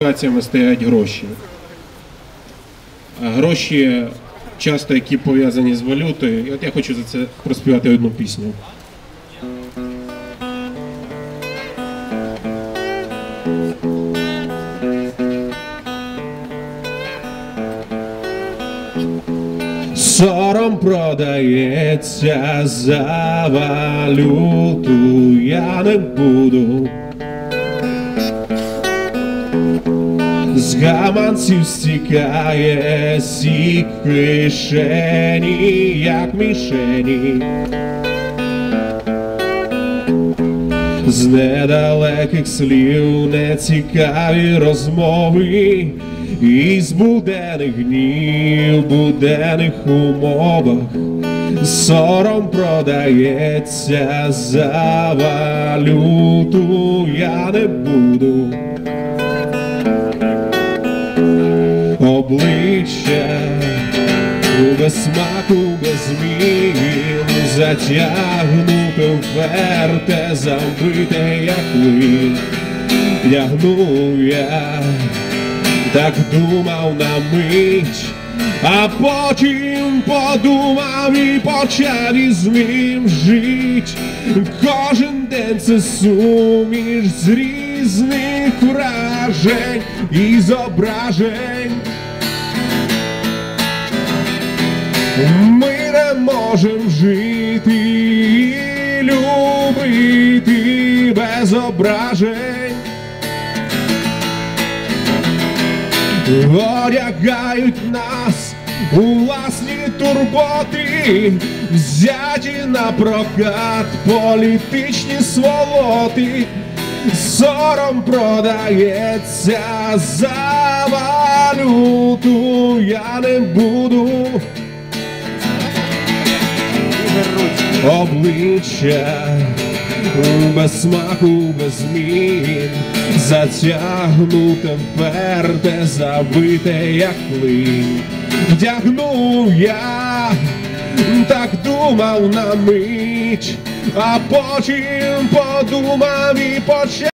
Аплікаціями стоять гроші. Гроші часто, які пов'язані з валютою. І от я хочу за це проспівати одну пісню. Сором продається за валюту, я не буду. З гаманців стікає сік кишені, як мішені. З недалеких слів нецікаві розмови, і з буденних днів, буденних умовах сором продається за валюту, я не буду. Без смаку, без змін, затягнуте вперте, забите, як клин. Тягнув я, так думав на мить, а потім подумав і почав із ним жить. Кожен день це суміш з різних вражень і зображень. Ми не можем жити і любити без ображень. Одягають нас у власні турботи, взяті на прокат політичні сволоти, сором продається за валюту, я не буду обличчя без смаку, без змін, затягнуте вперте, забите, як плин. Вдягнув я, так думав на мить, а потім подумав і почав.